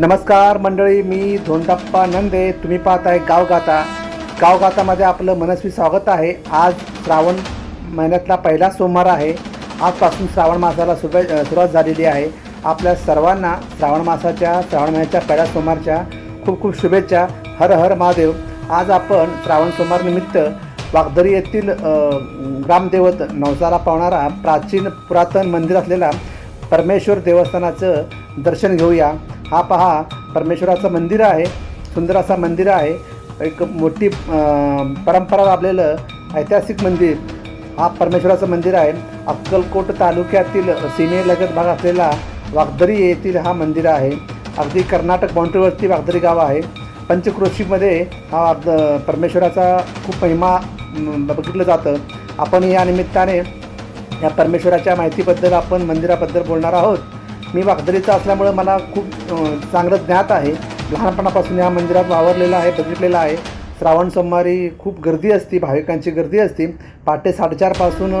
नमस्कार मंडळी मी धोंडप्पा नंदे. तुम्ही पाहत आहे गावगाता गावगाथामध्ये आपलं मनस्वी स्वागत आहे. आज श्रावण महिन्यातला पहिला सोमवार आहे. आजपासून श्रावण मासाला सुरुवात सुरुवात झालेली आहे. आपल्या सर्वांना श्रावण मासाच्या श्रावण महिन्याच्या पहिल्या सोमवारच्या खूप खूप शुभेच्छा. हर हर महादेव. आज आपण श्रावण सोमवारनिमित्त वागदरी येथील ग्रामदेवत नवसाला पावणारा प्राचीन पुरातन मंदिर असलेला परमेश्वर देवस्थानाचं दर्शन घेऊया. हा पहा परमेश्वराचं मंदिर आहे सुंदर असं मंदिर आहे एक मोठी परंपरा लाभलेलं ऐतिहासिक मंदिर. हा परमेश्वराचं मंदिर आहे. अक्कलकोट तालुक्यातील सीमेलगत भाग असलेला वागदरी येथील हा मंदिर आहे. अगदी कर्नाटक बाउंड्रीवरती वागदरी गाव आहे. पंचक्रोशीमध्ये हा परमेश्वराचा खूप महिमा बघितलं जातं. आपण या निमित्ताने या परमेश्वराच्या माहितीबद्दल आपण मंदिराबद्दल बोलणार आहोत. मी वाघदरीचा असल्यामुळं मला खूप चांगलं ज्ञात आहे. लहानपणापासून या मंदिरात वावरलेलं आहे बघितलेलं आहे. श्रावण सोमवारी खूप गर्दी असते भाविकांची गर्दी असते. पहाटे साडेचारपासून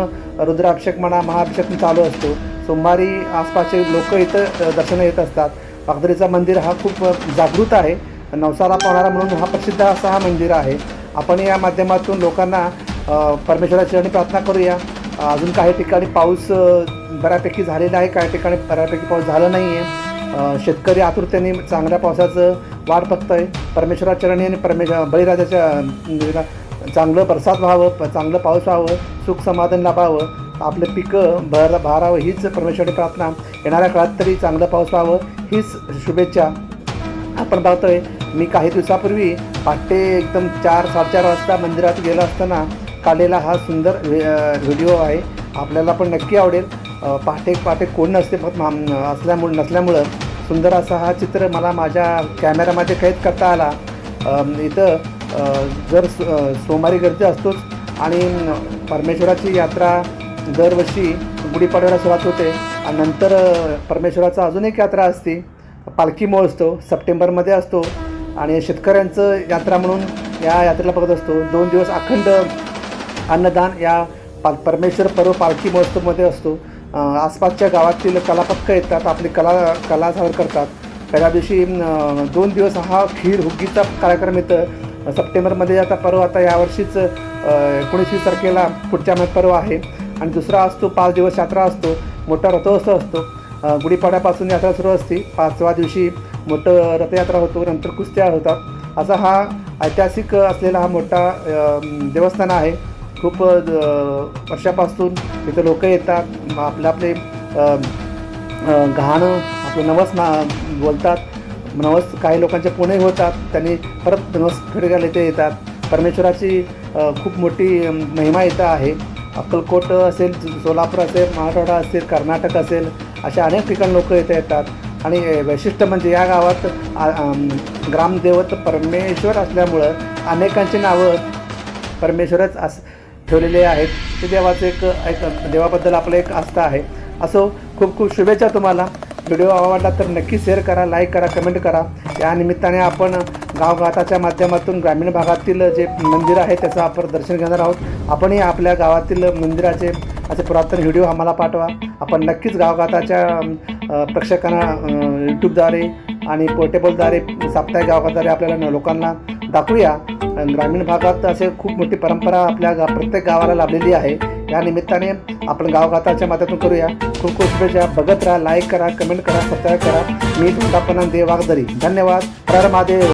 रुद्राभिषेक म्हणा महाअभिषेक चालू असतो. सोमवारी आसपासचे लोक इथं दर्शन दर्शनं येत असतात. वाघदरीचा मंदिर हा खूप जागृत आहे. नवसाला पावणारा म्हणून हा प्रसिद्ध असा हा मंदिर आहे. आपण या माध्यमातून लोकांना परमेश्वराची आणि प्रार्थना करूया. अजून काही ठिकाणी पाऊस बऱ्यापैकी झालेला आहे. काही ठिकाणी बऱ्यापैकी पाऊस झाला नाही आहे शेतकरी आतुरतेने चांगल्या पावसाचं वाट बघत आहे परमेश्वराचरणी आणि परमेश बळीराजाच्या म्हणजे चांगलं बरसात व्हावं प- चांगलं पाऊस व्हावं सुख समाधान लाभावं आपलं पिकं भर भारावं हीच परमेश्वरी प्रार्थना. येणाऱ्या काळात तरी चांगलं पाऊस व्हावं हीच शुभेच्छा आपण पाहतोय. मी काही दिवसापूर्वी पहाटे एकदम चार साडेचार वाजता मंदिरात गेलो असताना काढलेला हा सुंदर व्हिडिओ आहे. आपल्याला पण नक्की आवडेल. पहाटे पहाटे कोण नसते फक्त असल्यामुळं नसल्यामुळं सुंदर असा हा चित्र मला माझ्या कॅमेरामध्ये कैद करता आला. इथं जर सोमवारी गर्दी असतोच आणि परमेश्वराची यात्रा दरवर्षी गुढीपाडव्याला सुरुवात होते आणि नंतर परमेश्वराचा अजून एक यात्रा असते. पालखी असतो. सप्टेंबरमध्ये असतो. आणि शेतकऱ्यांचं यात्रा म्हणून या यात्रेला बघत असतो. दोन दिवस अखंड अन्नदान या पा परमेश्वर पर्व पालखी महोत्सवमध्ये असतो. आसपासच्या गावातील कलापथकं येतात आपली कला कला सादर करतात. पहिल्या दिवशी दोन दिवस हा खीर हुग्गीचा कार्यक्रम येतं. सप्टेंबरमध्ये आता पर्व आता यावर्षीच एकोणीसवीस तारखेला पुढच्या महिन्यात पर्व आहे. आणि दुसरा असतो पाच दिवस यात्रा असतो. मोठा रथोत्सव असतो. गुढीपाड्यापासून यात्रा सुरू असते. पाचव्या दिवशी मोठं रथयात्रा होतो नंतर कुस्त्या होतात. असा हा ऐतिहासिक असलेला हा मोठा देवस्थान आहे. खूप वर्षापासून इथं लोक येतात. आपले आपले घाणं गहाणं आपलं नवस ना बोलतात. नवस काही लोकांचे पुणे होतात. त्यांनी परत नवस फेडगायला इथे येतात. परमेश्वराची खूप मोठी महिमा इथं आहे. अक्कलकोट असेल सोलापूर असेल मराठवाडा असेल कर्नाटक असेल अशा अनेक ठिकाणी लोक इथे येतात. आणि वैशिष्ट्य म्हणजे या गावात ग्रामदेवत परमेश्वर असल्यामुळं अनेकांची नावं परमेश्वरच अस ठेवलेले आहेत. ते देवाचं एक एक देवाबद्दल आपलं एक आस्था आहे. असो खूप खूप शुभेच्छा तुम्हाला. व्हिडिओ आवडला तर नक्की शेअर करा लाईक करा कमेंट करा. या निमित्ताने आपण गावगाठाच्या माध्यमातून ग्रामीण भागातील जे मंदिर आहे त्याचं आपण दर्शन घेणार आहोत. आपणही आपल्या गावातील मंदिराचे असे पुरातन व्हिडिओ आम्हाला पाठवा. आपण नक्कीच गावगाठाच्या प्रेक्षकांना यूट्यूबद्वारे आणि पोर्टेबलद्वारे साप्ताहिक गावगाद्वारे आपल्याला लोकांना दाखवूया. आणि ग्रामीण भागात असे खूप मोठी परंपरा आपल्या गा प्रत्येक गावाला लाभलेली आहे. या निमित्ताने आपण गावगाताच्या माध्यमातून करूया. खूप खूप शुभेच्छा. बघत राहा लाईक करा कमेंट करा सबस्क्राईब करा. मी धोंडापणा देवागदरी धन्यवाद. हर महादेव.